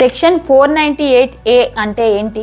Section four ninety eight A అంటే ఏంటి?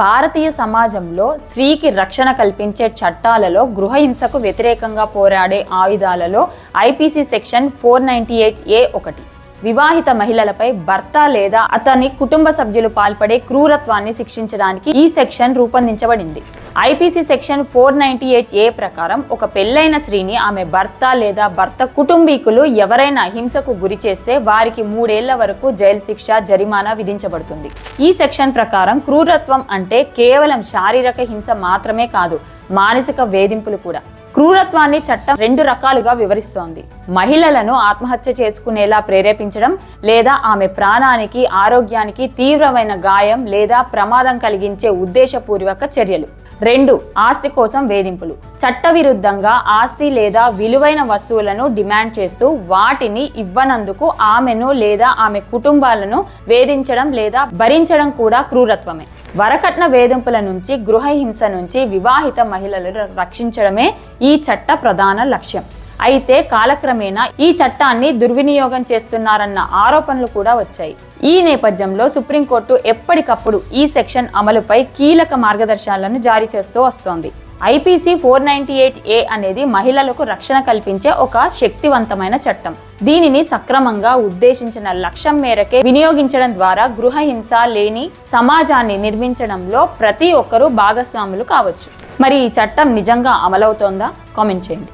భారతీయ సమాజంలో స్త్రీకి రక్షణ కల్పించే చట్టాలలో గృహహింసకు వ్యతిరేకంగా పోరాడే ఆయుధాలలో IPC section four ninety eight A ఒకటి. వివాహిత మహిళలపై భర్త లేదా అతని కుటుంబ సభ్యులు పాల్పడే క్రూరత్వాన్ని శిక్షించడానికి ఈ సెక్షన్ రూపొందించబడింది. IPC section four ninety eight A ప్రకారం ఒక పెళ్ళైన స్త్రీని ఆమె భర్త లేదా భర్త కుటుంబీకులు ఎవరైనా హింసకు గురి చేస్తే వారికి మూడేళ్ళ వరకు జైలు శిక్ష జరిమానా విధించబడుతుంది. ఈ సెక్షన్ ప్రకారం క్రూరత్వం అంటే కేవలం శారీరక హింస మాత్రమే కాదు మానసిక వేధింపులు కూడా. క్రూరత్వాన్ని చట్టం రెండు రకాలుగా వివరిస్తోంది. మహిళలను ఆత్మహత్య చేసుకునేలా ప్రేరేపించడం లేదా ఆమె ప్రాణానికి ఆరోగ్యానికి తీవ్రమైన గాయం లేదా ప్రమాదం కలిగించే ఉద్దేశపూర్వక చర్యలు. రెండు ఆస్తి కోసం వేధింపులు. చట్టవిరుద్ధంగా ఆస్తి లేదా విలువైన వస్తువులను డిమాండ్ చేస్తూ వాటిని ఇవ్వనందుకు ఆమెను లేదా ఆమె కుటుంబాలను వేధించడం లేదా భరించడం కూడా క్రూరత్వమే. వరకట్న వేధింపుల నుంచి గృహహింస నుంచి వివాహిత మహిళలను రక్షించడమే ఈ చట్ట ప్రధాన లక్ష్యం. అయితే కాలక్రమేణా ఈ చట్టాన్ని దుర్వినియోగం చేస్తున్నారన్న ఆరోపణలు కూడా వచ్చాయి. ఈ నేపథ్యంలో సుప్రీంకోర్టు ఎప్పటికప్పుడు ఈ సెక్షన్ అమలుపై కీలక మార్గదర్శకాలను జారీ చేస్తూ వస్తోంది. IPC four ninety eight A అనేది మహిళలకు రక్షణ కల్పించే ఒక శక్తివంతమైన చట్టం. దీనిని సక్రమంగా ఉద్దేశించిన లక్ష్యం మేరకే వినియోగించడం ద్వారా గృహహింస లేని సమాజాన్ని నిర్మించడంలో ప్రతి ఒక్కరూ భాగస్వాములు కావచ్చు. మరి ఈ చట్టం నిజంగా అమలవుతోందా? కామెంట్ చేయండి.